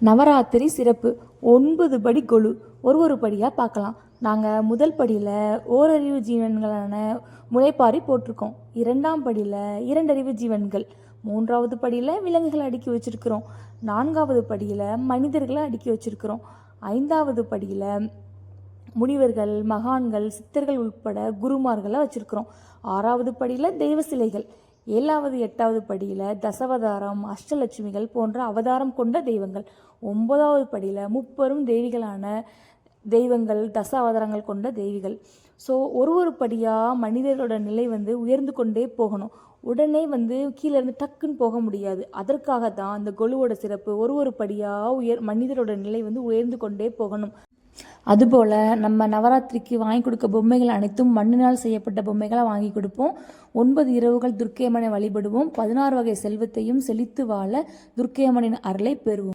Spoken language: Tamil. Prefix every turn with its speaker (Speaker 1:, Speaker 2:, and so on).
Speaker 1: நவராத்திரி சிறப்பு. ஒன்பது படி கொலு ஒரு ஒரு படியாக பார்க்கலாம். நாங்கள் முதல் படியில் ஓரறிவு ஜீவன்களான முளைப்பாரி போட்டிருக்கோம். இரண்டாம் படியில் இரண்டறிவு ஜீவன்கள். மூன்றாவது படியில் விலங்குகளை அடுக்கி வச்சுருக்கிறோம். நான்காவது படியில் மனிதர்களை அடுக்கி வச்சுருக்கிறோம். ஐந்தாவது படியில் முனிவர்கள் மகான்கள் சித்தர்கள் உட்பட குருமார்களை வச்சுருக்கிறோம். ஆறாவது படியில் தெய்வ சிலைகள். ஏழாவது எட்டாவது படியில் தசவதாரம் அஷ்டலட்சுமிகள் போன்ற அவதாரம் கொண்ட தெய்வங்கள். ஒன்பதாவது படியில் முப்பெரும் தெய்விகளான தெய்வங்கள் தச அவதாரங்கள் கொண்ட தெய்விகள் ஸோ ஒரு ஒரு படியாக மனிதர்களோட நிலை வந்து உயர்ந்து கொண்டே போகணும். உடனே வந்து கீழே இருந்து டக்குன்னு போக முடியாது. அதற்காக தான் அந்த கொலுவோட சிறப்பு ஒரு ஒரு படியாக உயர் மனிதரோட நிலை வந்து உயர்ந்து கொண்டே போகணும். அதுபோல் நம்ம நவராத்திரிக்கு வாங்கி கொடுக்க பொம்மைகள் அனைத்தும் மண்ணினால் செய்யப்பட்ட பொம்மைகளை வாங்கி கொடுப்போம். ஒன்பது இரவுகள் துர்க்கையம்மனை வழிபடுவோம். பதினாறு வகை செல்வத்தையும் செழித்து வாழ துர்க்கையம்மனின் அருளை பெறுவோம்.